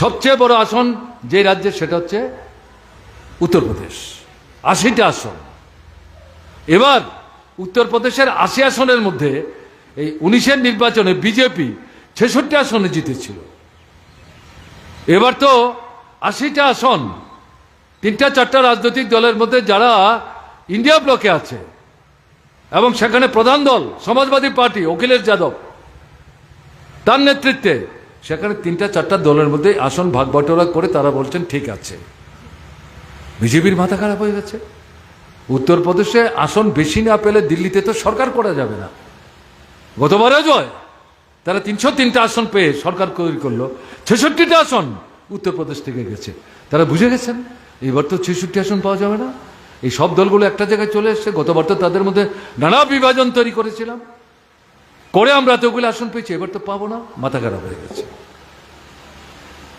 সবচেয়ে বড় আসন যে রাজ্যে সেটা হচ্ছে উত্তরপ্রদেশ। আশিটা আসন। এবার উত্তরপ্রদেশের আশি আসনের মধ্যে এই উনিশের নির্বাচনে বিজেপি ছেষট্টি আসনে জিতেছিল। এবার তো আশিটা আসন, তিনটা চারটা রাজনৈতিক দলের মধ্যে যারা ইন্ডিয়া ব্লকে আছে এবং সেখানে প্রধান দল সমাজবাদী পার্টি, অখিলেশ যাদব, তার নেতৃত্বে সেখানে তিনটা, চারটা দলের মধ্যে আসন ভাগ বটরা করে তারা বলছেন, ঠিক আছে। বিজেপির মাথা খারাপ হয়ে গেছে। উত্তরপ্রদেশে আসন বেশি না পেলে দিল্লিতে তো সরকার করা যাবে না। গতবারও জয়। তারা তিনশো তিনটা আসন পেয়ে সরকার তৈরি করল। ছেষট্টিটা আসন উত্তরপ্রদেশ থেকে গেছে। তারা বুঝে গেছেন এবার তো ছেষট্টি আসন পাওয়া যাবে না। এই সব দলগুলো একটা জায়গায় চলে এসছে। গতবার তো তাদের মধ্যে নানা বিভাজন তৈরি করেছিলাম। করে আমরা এতগুলো আসন পেয়েছি, এবার তো পাবো না, মাথা খারাপ হয়ে গেছে।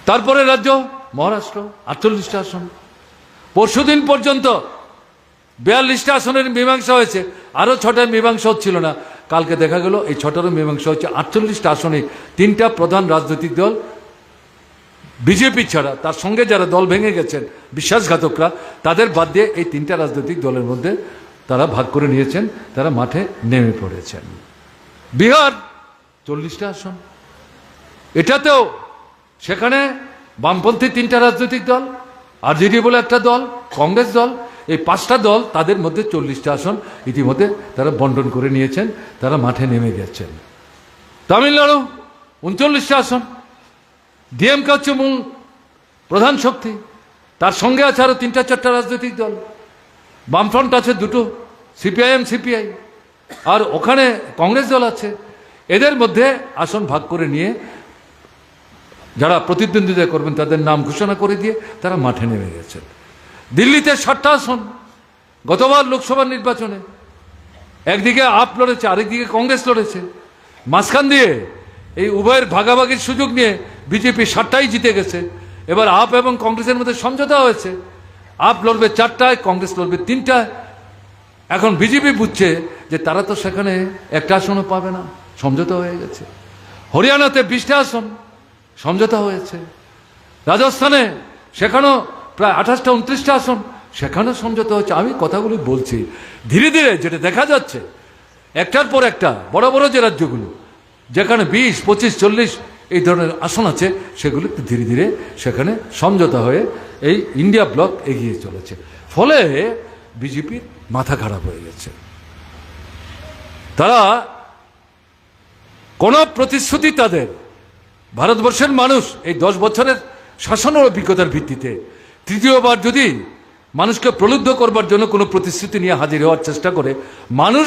তারপরে রাজ্য, মহারাষ্ট্র, আটচল্লিশটা আসন। পরশুদিন পর্যন্ত বিয়াল্লিশটা আসনের মীমাংসা হয়েছে, আরও ছটার মীমাংসা হচ্ছিল না। কালকে দেখা গেল, এই ছটারও মীমাংসা হচ্ছে আটচল্লিশটা আসনে। তিনটা প্রধান রাজনৈতিক দল, বিজেপি ছাড়া, তার সঙ্গে যারা দল ভেঙে গেছেন, বিশ্বাসঘাতকরা, তাদের বাদ দিয়ে এই তিনটা রাজনৈতিক দলের মধ্যে তারা ভাগ করে নিয়েছেন, তারা মাঠে নেমে পড়েছেন। বিহার, চল্লিশটা আসন। এটাতেও সেখানে বামপন্থী তিনটা রাজনৈতিক দল, আর আরজেডি বলে একটা দল, কংগ্রেস দল, এই পাঁচটা দল তাদের মধ্যে চল্লিশটা আসন ইতিমধ্যে তারা বন্টন করে নিয়েছেন, তারা মাঠে নেমে গেছেন। তামিলনাড়ু, উনচল্লিশটা আসন। ডিএমকে হচ্ছে মূল প্রধান শক্তি, তার সঙ্গে আছে আরও তিনটা চারটা রাজনৈতিক দল। বামফ্রন্ট আছে দুটো সিপিআইএম সিপিআই আর ওখানে কংগ্রেস দল আছে। এদের মধ্যে আসন ভাগ করে নিয়ে যারা প্রতিদ্বন্দ্বিতা করবেন, তাদের নাম ঘোষণা করে দিয়ে তারা মাঠে নেমে গেছেন। দিল্লিতে ষাটটা আসন, গতবার লোকসভা নির্বাচনে। একদিকে আপ লড়েছে, আরেকদিকে কংগ্রেস লড়েছে। মাঝখান দিয়ে এই উভয়ের ভাগাভাগির সুযোগ নিয়ে বিজেপি ষাটটাই জিতে গেছে। এবার আপ এবং কংগ্রেসের মধ্যে সমঝোতা হয়েছে। আপ লড়বে চারটায়, কংগ্রেস লড়বে তিনটায়। এখন বিজেপি বুঝছে যে তারা তো সেখানে একটা আসনও পাবে না, সমঝোতা হয়ে গেছে। হরিয়ানাতে বিশটা আসন সমঝোতা হয়েছে। রাজস্থানে সেখানেও প্রায় আঠাশটা, উনত্রিশটা আসন সেখানেও সমঝোতা হচ্ছে আমি কথাগুলি বলছি। ধীরে ধীরে যেটা দেখা যাচ্ছে, একটার পর একটা বড় বড় যে রাজ্যগুলো, যেখানে বিশ, পঁচিশ, চল্লিশ এই ধরনের আসন আছে সেগুলো ধীরে ধীরে সেখানে সমঝোতা হয়ে এই ইন্ডিয়া ব্লক এগিয়ে চলেছে। ফলে বিজেপির মাথা খারাপ হয়ে গেছে। তারা কোনো প্রতিশ্রুতি তাদের। ভারতবর্ষের মানুষ এই দশ বছরের শাসনের অভিজ্ঞতার ভিত্তিতে তৃতীয়বার যদি মানুষকে প্রলুব্ধ করবার জন্য কোনো প্রতিশ্রুতি নিয়ে হাজির হওয়ার চেষ্টা করে, মানুষ